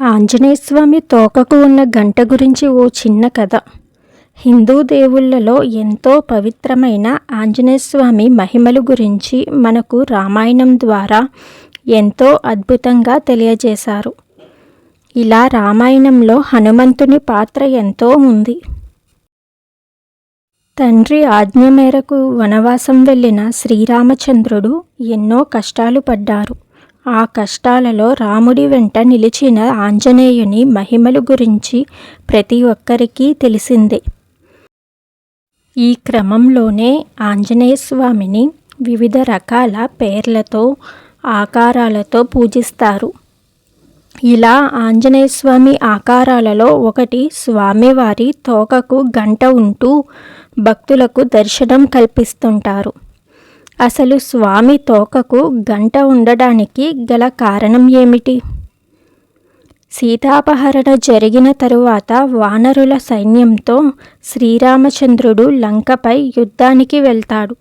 ఆంజనేయస్వామి తోకకు ఉన్న గంట గురించి ఓ చిన్న కథ. హిందూ దేవుళ్ళలో ఎంతో పవిత్రమైన ఆంజనేయస్వామి మహిమలు గురించి మనకు రామాయణం ద్వారా ఎంతో అద్భుతంగా తెలియజేశారు. ఇలా రామాయణంలో హనుమంతుని పాత్ర ఎంతో ఉంది. తండ్రి ఆజ్ఞ మేరకు వనవాసం వెళ్ళిన శ్రీరామచంద్రుడు ఎన్నో కష్టాలు పడ్డారు. ఆ కష్టాలలో రాముడి వెంట నిలిచిన ఆంజనేయుని మహిమలు గురించి ప్రతి ఒక్కరికి తెలిసిందే. ఈ క్రమంలోనే ఆంజనేయ స్వామిని వివిధ రకాల పేర్లతో ఆకారాలతో పూజిస్తారు. ఇలా ఆంజనేయ స్వామి ఆకారాలలో ఒకటి స్వామివారి తోకకు గంట ఉంటూ భక్తులకు దర్శనం కల్పిస్తుంటారు. అసలు స్వామి తోకకు గంట ఉండడానికి గల కారణం ఏమిటి? సీతాపహరణ జరిగిన తరువాత వానరుల సైన్యంతో శ్రీరామచంద్రుడు లంకపై యుద్ధానికి వెళ్తాడు.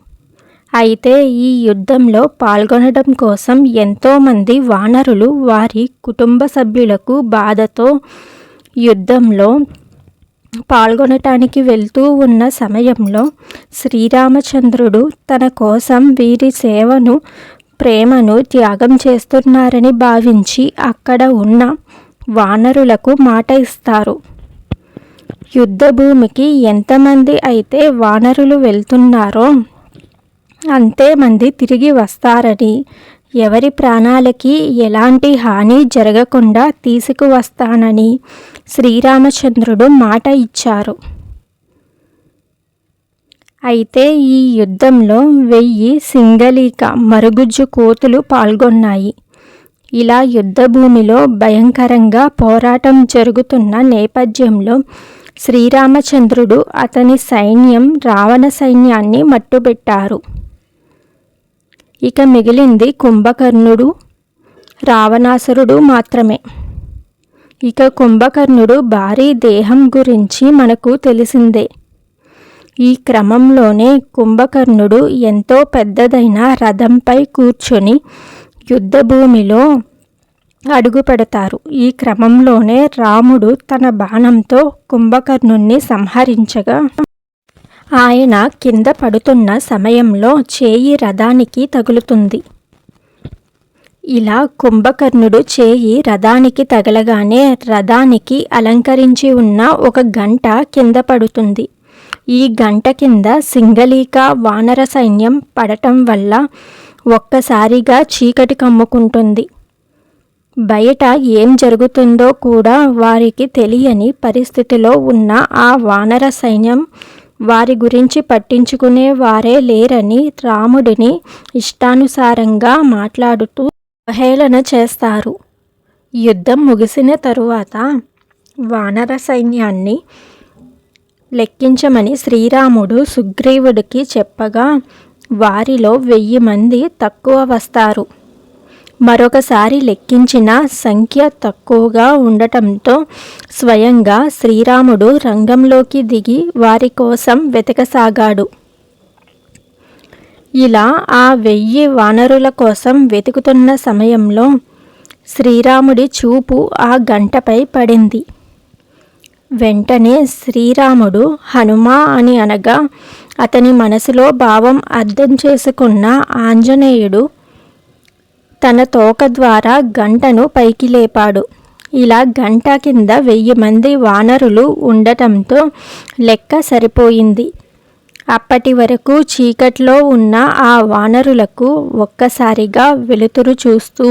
అయితే ఈ యుద్ధంలో పాల్గొనడం కోసం ఎంతోమంది వానరులు వారి కుటుంబ సభ్యులకు బాధతో యుద్ధంలో పాల్గొనటానికి వెళ్తూ ఉన్న సమయంలో శ్రీరామచంద్రుడు తన కోసం వీరి సేవను ప్రేమను త్యాగం చేస్తున్నారని భావించి అక్కడ ఉన్న వానరులకు మాట ఇస్తారు. యుద్ధభూమికి ఎంతమంది అయితే వానరులు వెళ్తున్నారో అంతేమంది తిరిగి వస్తారని ఎవరి ప్రాణాలకి ఎలాంటి హాని జరగకుండా తీసుకువస్తానని శ్రీరామచంద్రుడు మాట ఇచ్చారు. అయితే ఈ యుద్ధంలో వెయ్యి సింగలీక మరుగుజ్జు కోతులు పాల్గొన్నాయి. ఇలా యుద్ధభూమిలో భయంకరంగా పోరాటం జరుగుతున్న నేపథ్యంలో శ్రీరామచంద్రుడు అతని సైన్యం రావణ సైన్యాన్ని మట్టుబెట్టారు. ఇక మిగిలింది కుంభకర్ణుడు రావణాసురుడు మాత్రమే. ఇక కుంభకర్ణుడు భారీ దేహం గురించి మనకు తెలిసిందే. ఈ క్రమంలోనే కుంభకర్ణుడు ఎంతో పెద్దదైన రథంపై కూర్చొని యుద్ధభూమిలో అడుగు పెడతారు ఈ క్రమంలోనే రాముడు తన బాణంతో కుంభకర్ణుణ్ణి సంహరించగా ఆయన కింద పడుతున్న సమయంలో చేయి రథానికి తగులుతుంది. ఇలా కుంభకర్ణుడు చేయి రథానికి తగలగానే రథానికి అలంకరించి ఉన్న ఒక గంట కింద పడుతుంది. ఈ గంట కింద సింగలీక వానర సైన్యం పడటం వల్ల ఒక్కసారిగా చీకటి కమ్ముకుంటుంది. బయట ఏం జరుగుతుందో కూడా వారికి తెలియని పరిస్థితిలో ఉన్న ఆ వానర సైన్యం వారి గురించి పట్టించుకునే వారే లేరని రాముడిని ఇష్టానుసారంగా మాట్లాడుతూ అవహేళన చేస్తారు. యుద్ధం ముగిసిన తరువాత వానర సైన్యాన్ని లెక్కించమని శ్రీరాముడు సుగ్రీవుడికి చెప్పగా వారిలో వెయ్యి మంది తక్కువ వస్తారు. మరొకసారి లెక్కించిన సంఖ్య తక్కువగా ఉండటంతో స్వయంగా శ్రీరాముడు రంగంలోకి దిగి వారి కోసం వెతకసాగాడు. ఇలా ఆ వెయ్యి వానరుల కోసం వెతుకుతున్న సమయంలో శ్రీరాముడి చూపు ఆ గంటపై పడింది. వెంటనే శ్రీరాముడు హనుమా అని అనగా అతని మనసులో భావం అర్థం చేసుకున్న ఆంజనేయుడు తన తోక ద్వారా గంటను పైకి లేపాడు. ఇలా గంట కింద వెయ్యి మంది వానరులు ఉండటంతో లెక్క సరిపోయింది. అప్పటి వరకు చీకట్లో ఉన్న ఆ వానరులకు ఒక్కసారిగా వెలుతురు చూస్తూ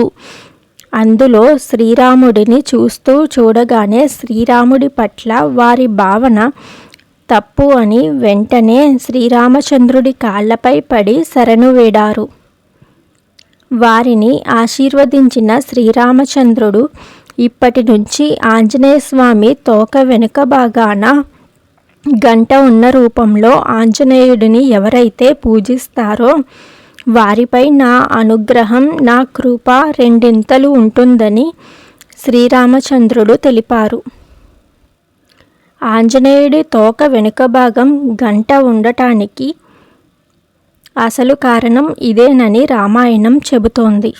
అందులో శ్రీరాముడిని చూస్తూ చూడగానే శ్రీరాముడి పట్ల వారి భావన తప్పు అని వెంటనే శ్రీరామచంద్రుడి కాళ్ళపై పడి శరణు వేడారు. వారిని ఆశీర్వదించిన శ్రీరామచంద్రుడు ఇప్పటి నుంచి ఆంజనేయ స్వామి తోక వెనుక భాగాన గంట ఉన్న రూపంలో ఆంజనేయుడిని ఎవరైతే పూజిస్తారో వారిపై నా అనుగ్రహం నా కృప రెండింతలు ఉంటుందని శ్రీరామచంద్రుడు తెలిపారు. ఆంజనేయుడి తోక వెనుక భాగం గంట ఉండటానికి అసలు కారణం ఇదేనని రామాయణం చెబుతోంది.